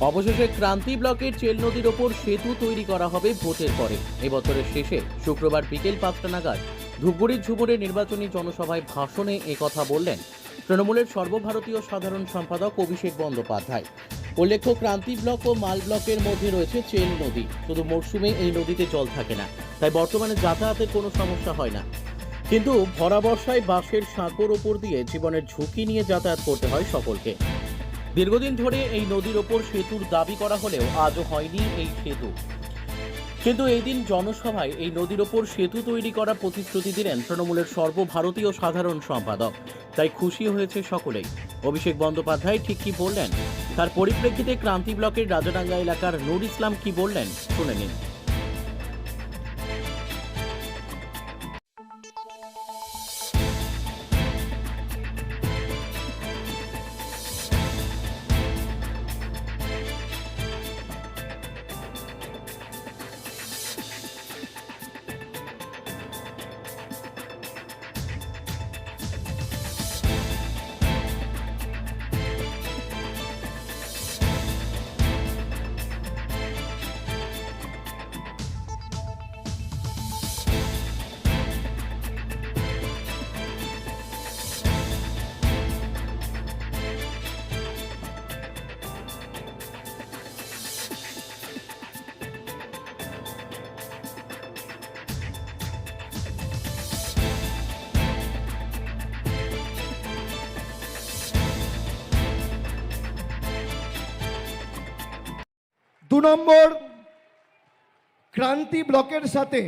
অবশেষে ক্রান্তি ব্লকের চেল নদীর ওপর সেতু তৈরি করা হবে ভোটের পরে। এবছরের শেষে শুক্রবার বিকেল পাঁচটা নাগাদ ধূপগুড়ির ঝুমুরে নির্বাচনী জনসভায় ভাষণে একথা বললেন তৃণমূলের সর্বভারতীয় সাধারণ সম্পাদক অভিষেক বন্দ্যোপাধ্যায়। উল্লেখ্য, ক্রান্তি ব্লক ও মাল ব্লকের মধ্যে রয়েছে চেল নদী। শুধু মরশুমে এই নদীতে জল থাকে না। তাই বর্তমানে যাতায়াতের কোনো সমস্যা হয় না। কিন্তু ভরা বর্ষায় বাঁশের সাঁকোর ওপর দিয়ে জীবনের ঝুঁকি নিয়ে যাতায়াত করতে হয় সকলকে। দীর্ঘদিন ধরে এই নদীর ওপর সেতুর দাবি করা হলেও আজও হয়নি এই সেতু। কিন্তু এই দিন জনসভায় এই নদীর ওপর সেতু তৈরি করার প্রতিশ্রুতি দিলেন তৃণমূলের সর্বভারতীয় সাধারণ সম্পাদক। তাই খুশি হয়েছে সকলেই। অভিষেক বন্দ্যোপাধ্যায় ঠিক কি বললেন? তার পরিপ্রেক্ষিতে ক্রান্তি ব্লকের রাজাডাঙ্গা এলাকার নুর ইসলাম কি বললেন? শুনে নিন। দু নম্বর, ক্রান্তি ব্লকের সাথে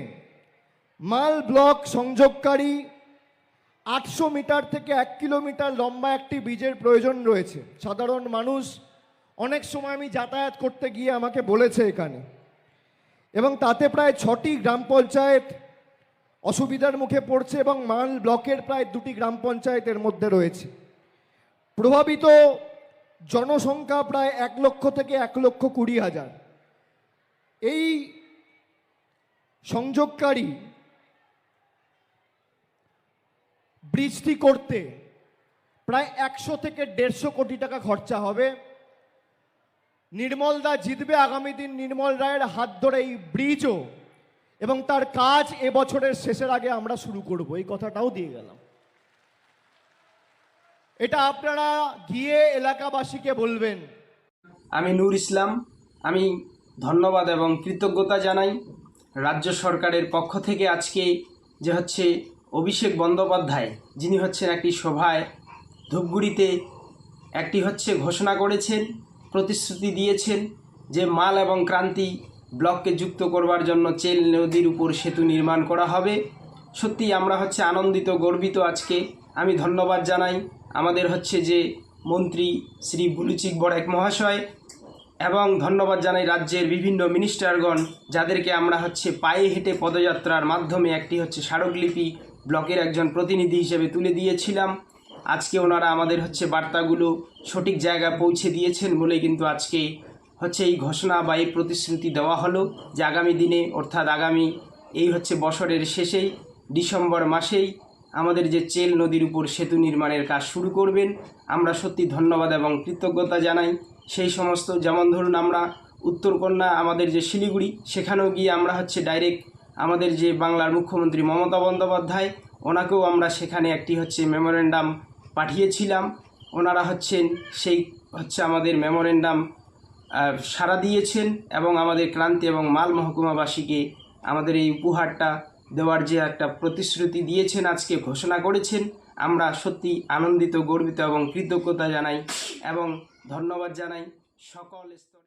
মাল ব্লক সংযোগকারী আটশো মিটার থেকে এক কিলোমিটার লম্বা একটি ব্রিজের প্রয়োজন রয়েছে। সাধারণ মানুষ অনেক সময় আমি যাতায়াত করতে গিয়ে আমাকে বলেছে এখানে। এবং তাতে প্রায় ছটি গ্রাম পঞ্চায়েত অসুবিধার মুখে পড়ছে এবং মাল ব্লকের প্রায় দুটি গ্রাম পঞ্চায়েতের মধ্যে রয়েছে। প্রভাবিত জনসংখ্যা প্রায় এক লক্ষ থেকে এক লক্ষ কুড়ি হাজার। এই সংযোগকারী ব্রিজটি করতে প্রায় একশো থেকে দেড়শো কোটি টাকা খরচা হবে। নির্মল দা জিতবে আগামী দিন নির্মল রায়ের হাত ধরে এই ব্রিজও এবং তার কাজ এবছরের শেষের আগে আমরা শুরু করব। এই কথাটাও দিয়ে গেলাম। এটা আপনারা গিয়ে এলাকাবাসীকে বলবেন। আমি নূর ইসলাম, আমি ধন্যবাদ এবং কৃতজ্ঞতা জানাই রাজ্য সরকারের পক্ষ থেকে আজকে যে হচ্ছে অভিষেক বন্দ্যোপাধ্যায়, যিনি হচ্ছেন একটি সভায় ধূপগুড়িতে একটি হচ্ছে ঘোষণা করেছেন, প্রতিশ্রুতি দিয়েছেন যে মাল এবং ক্রান্তি ব্লককে যুক্ত করবার জন্য চেল নদীর উপর সেতু নির্মাণ করা হবে। সত্যি আমরা হচ্ছে আনন্দিত, গর্বিত আজকে। আমি ধন্যবাদ জানাই। আমাদের হচ্ছে যে মন্ত্রী শ্রী বুলুচিক বড়েক মহাশয় এবং ধন্যবাদ জানাই রাজ্যের বিভিন্ন মিনিস্টারগণ যাদেরকে আমরা হচ্ছে পায়ে হেঁটে পদযাত্রার মাধ্যমে একটি হচ্ছে স্মারকলিপি ব্লকের একজন প্রতিনিধি হিসেবে তুলে দিয়েছিলাম। আজকে ওনারা আমাদের হচ্ছে বার্তাগুলো সঠিক জায়গায় পৌঁছে দিয়েছেন বলে কিন্তু আজকে হচ্ছে এই ঘোষণা বা এই প্রতিশ্রুতি দেওয়া হলো যে আগামী দিনে অর্থাৎ আগামী এই হচ্ছে বছরের শেষেই ডিসেম্বর মাসেই আমাদের যে চেল নদীর উপর সেতু নির্মাণের কাজ শুরু করবেন, আমরা সত্যি ধন্যবাদ এবং কৃতজ্ঞতা জানাই। সেই সমস্ত, যেমন ধরুন আমরা উত্তরকন্যা আমাদের যে শিলিগুড়ি, সেখানেও গিয়ে আমরা হচ্ছে ডাইরেক্ট আমাদের যে বাংলার মুখ্যমন্ত্রী মমতা বন্দ্যোপাধ্যায়, ওনাকেও আমরা সেখানে একটি হচ্ছে মেমোরেন্ডাম পাঠিয়েছিলাম। ওনারা হচ্ছেন সেই হচ্ছে আমাদের মেমোরেন্ডাম সাড়া দিয়েছেন এবং আমাদের ক্রান্তি এবং মাল মহকুমাবাসীকে আমাদের এই উপহারটা দেওয়ার যে একটা প্রতিশ্রুতি দিয়েছেন, আজকে ঘোষণা করেছেন, আমরা সত্যি আনন্দিত, গর্বিত এবং কৃতজ্ঞতা জানাই এবং ধন্যবাদ জানাই সকল স্তরে।